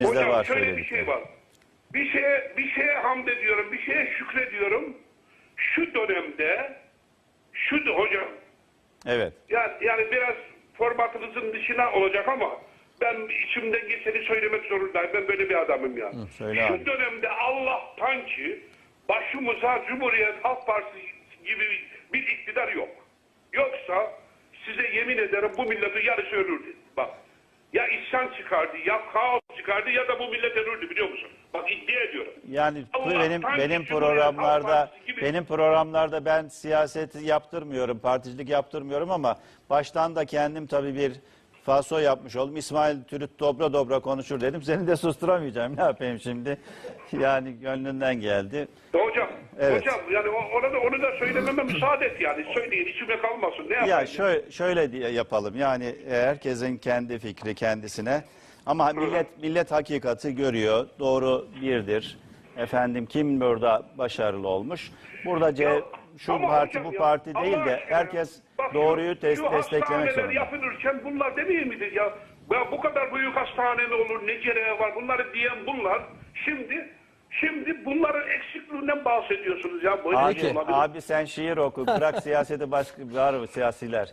Bizde Hocam var şöyle bir şey var. Bir şeye bir şeye hamd ediyorum, bir şeye şükrediyorum. Şu dönemde şu hocam Evet. yani, yani biraz formatınızın dışına olacak ama ben içimden geçeni söylemek zorundayım. Ben böyle bir adamım ya. söyle Şu abi. dönemde Allah'tan ki başımıza Cumhuriyet Halk Partisi gibi bir iktidar yok. Yoksa size yemin ederim bu milletin yarısı ölürdü. Bak isyan çıkardı, ya kaos çıkardı ya da bu millet ölürdü biliyor musun? Bak iddia ediyorum. Yani Allah benim benim programlarda benim programlarda ben siyaset yaptırmıyorum, particilik yaptırmıyorum ama baştan da kendim tabii bir faso yapmış oldum. İsmail Türüt dobra dobra konuşur dedim. Seni de susturamayacağım. Ne yapayım şimdi? Yani gönlünden geldi. Hocam, Evet. hocam yani onu da, onu da söylememe müsaade et yani. Söyleyin içime kalmasın. Ne yapayım? Ya şöyle, şöyle diye yapalım. Yani herkesin kendi fikri kendisine. Ama millet millet hakikati görüyor. Doğru birdir. Efendim kim burada başarılı olmuş? Burada C, Ya, şu ama parti bu ya, parti Allah değil de herkes doğruyu tes- şu desteklemek zorunda. yapılırken bunlar değil midir ya? ya? Bu kadar büyük hastane ne olur, ne gereği var bunları diyen bunlar. Şimdi şimdi bunların eksikliğinden bahsediyorsunuz ya. Böyle şey Abi, olabilir. abi sen şiir oku. Bırak siyaseti başka var siyasiler.